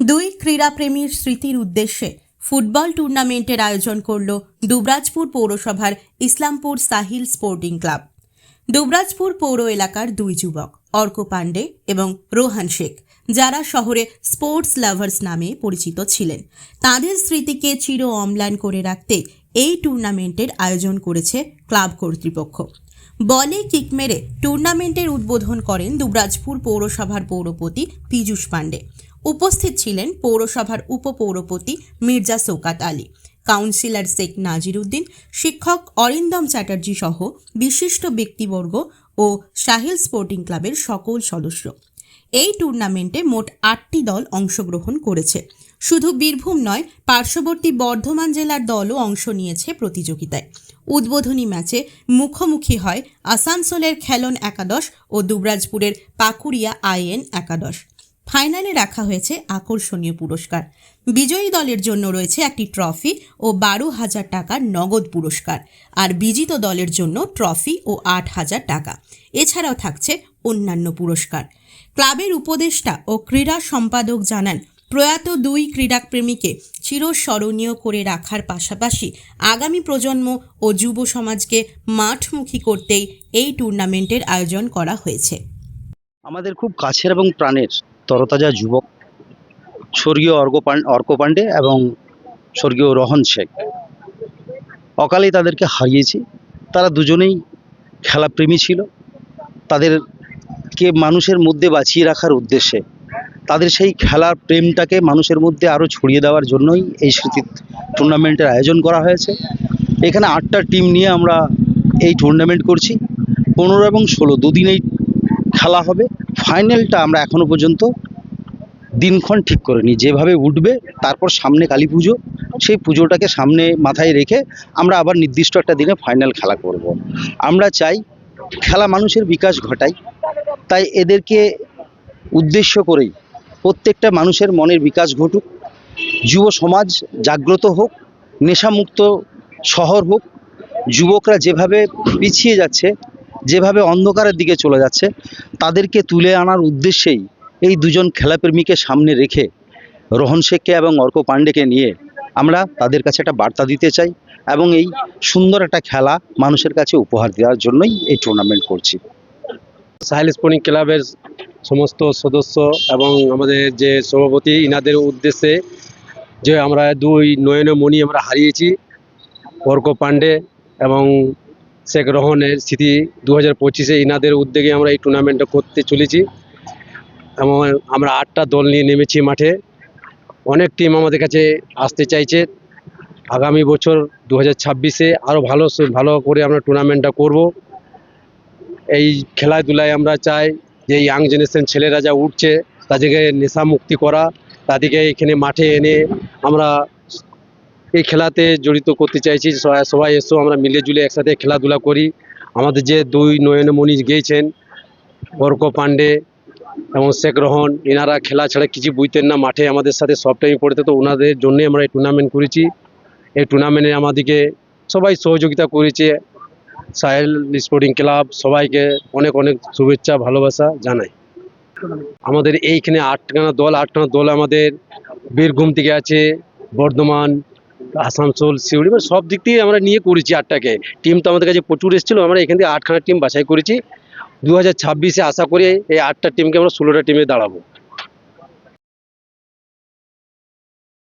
দুই ক্রীড়াপ্রেমীর স্মৃতির উদ্দেশ্যে ফুটবল টুর্নামেন্টের আয়োজন করল দুবরাজপুর পৌরসভার ইসলামপুর সাহিল স্পোর্টিং ক্লাব। দুবরাজপুর পৌর এলাকার দুই যুবক, অর্ক পাণ্ডে এবং রোহান শেখ, যারা শহরে স্পোর্টস লাভার্স নামে পরিচিত ছিলেন। তাদের স্মৃতিকে চির অম্লান করে রাখতে এই টুর্নামেন্টের আয়োজন করেছে ক্লাব কর্তৃপক্ষ। বলে কিক মেরে টুর্নামেন্টের উদ্বোধন করেন দুবরাজপুর পৌরসভার পৌরপতি পীযূষ পাণ্ডে। উপস্থিত ছিলেন পৌরসভার উপপৌরপতি মির্জা শৌকাত আলী, কাউন্সিলর শেখ নাজির উদ্দিন, শিক্ষক অরিন্দম চ্যাটার্জি সহ বিশিষ্ট ব্যক্তিবর্গ ও সাহিল স্পোর্টিং ক্লাবের সকল সদস্য। এই টুর্নামেন্টে মোট আটটি দল অংশগ্রহণ করেছে। শুধু বীরভূম নয়, পার্শ্ববর্তী বর্ধমান জেলার দলও অংশ নিয়েছে প্রতিযোগিতায়। উদ্বোধনী ম্যাচে মুখোমুখি হয় আসানসোলের খেলন একাদশ ও দুবরাজপুরের পাকুড়িয়া আইএন একাদশ। ফাইনালে রাখা হয়েছে আকর্ষণীয় পুরস্কার। বিজয়ী দলের জন্য রয়েছে একটি ট্রফি ও বারো হাজার টাকার নগদ পুরস্কার। আর বিজিত দলের জন্য ট্রফি ও আট হাজার টাকা। এছাড়াও থাকছে অন্যান্য পুরস্কার। ক্লাবের উপদেষ্টা ও ক্রীড়া সম্পাদক জানান, প্রয়াত দুই ক্রীড়াপ্রেমীকে চিরস্মরণীয় করে রাখার পাশাপাশি আগামী প্রজন্ম ও যুব সমাজকে মাঠমুখী করতেই এই টুর্নামেন্টের আয়োজন করা হয়েছে। আমাদের খুব কাছের এবং প্রাণের তরতাজা যুবক, স্বর্গীয় পান- অর্ক পাণ্ডে এবং স্বর্গীয় রহন শেখ। অকালেই তাদেরকে হারিয়েছি। তারা দুজনেই খেলাপ্রেমী ছিল। তাদেরকে মানুষের মধ্যে বাঁচিয়ে রাখার উদ্দেশ্যে, তাদের সেই খেলার প্রেমটাকে মানুষের মধ্যে আরও ছড়িয়ে দেওয়ার জন্যই এই স্মৃতি টুর্নামেন্টের আয়োজন করা হয়েছে। এখানে আটটা টিম নিয়ে আমরা এই টুর্নামেন্ট করছি। পনেরো এবং ষোলো দুদিনেই খেলা হবে। ফাইনালটা আমরা এখনও পর্যন্ত দিনক্ষণ ঠিক করিনি। যেভাবে উঠবে, তারপর সামনে কালী পুজো, সেই পুজোটাকে সামনে মাথায় রেখে আমরা আবার নির্দিষ্ট একটা দিনে ফাইনাল খেলা করব। আমরা চাই খেলা মানুষের বিকাশ ঘটায় তাই এদেরকে উদ্দেশ্য করেই প্রত্যেকটা মানুষের মনের বিকাশ ঘটুক। যুব সমাজ জাগ্রত হোক, নেশামুক্ত শহর হোক, যুবকরা যেভাবে পিছিয়ে যাচ্ছে যেভাবে অন্ধকারের দিকে চলে যাচ্ছে, তাদেরকে তুলে আনার উদ্দেশ্যেই এই দুজন খেলাপ্রেমীকে সামনে রেখে রোহন শেখকে এবং অর্ক পাণ্ডেকে নিয়ে আমরা তাদের কাছে একটা বার্তা দিতে চাই এবং এই সুন্দর একটা খেলা মানুষের কাছে উপহার দেওয়ার জন্যই এই টুর্নামেন্ট করছি। সাহেল স্পোর্টিং ক্লাবের সমস্ত সদস্য এবং আমাদের যে সভাপতি, ইনাদের উদ্দেশ্যে যে আমরা দুই নয়নমণি আমরা হারিয়েছি, অর্ক পাণ্ডে এবং শেখ রহনের স্মৃতি দু হাজার পঁচিশে ইনাদের উদ্যোগে আমরা এই টুর্নামেন্টটা করতে চলেছি। এবং আমরা আটটা দল নিয়ে নেমেছি মাঠে। অনেক টিম আমাদের কাছে আসতে চাইছে। আগামী বছর দু হাজার ছাব্বিশে আরও ভালো ভালো করে আমরা টুর্নামেন্টটা করব। এই খেলাধুলায় আমরা চাই যে ইয়াং জেনারেশন ছেলেরা যা উঠছে, তাদেরকে নেশা মুক্তি করা, তাদেরকে এখানে মাঠে এনে আমরা এই খেলাতে জড়িত করতে চাইছি, সবাই এসো, আমরা মিলে জুলে একসাথে খেলাধুলা করি। আমাদের যে দুই নয়নমণি গিয়েছেন অর্ক পাণ্ডে এবং শেখ রহন এনারা খেলা ছাড়া কিছু বুঝতেন না, মাঠে আমাদের সাথে সব টাইম পড়তে তো ওনাদের জন্যই আমরা এই টুর্নামেন্ট করেছি। এই টুর্নামেন্টে আমাদেরকে সবাই সহযোগিতা করেছে, সাহেল স্পোর্টিং ক্লাব সবাইকে অনেক অনেক শুভেচ্ছা, ভালোবাসা জানাই। আমাদের এইখানে আটখানা দল আটখানা দল আমাদের বীরভূম থেকে আছে, বর্ধমান আসানসোল, শিউড়ি মানে সব দিক থেকে আমরা নিয়ে করেছি আটটাকে। টিম তো আমাদের কাছে প্রচুর এসেছিল, আমরা এখান থেকে আটখানা টিম বাছাই করেছি। দু হাজার ছাব্বিশে আশা করে এই আটটা টিমকে আমরা ষোলোটা টিমে দাঁড়াবো।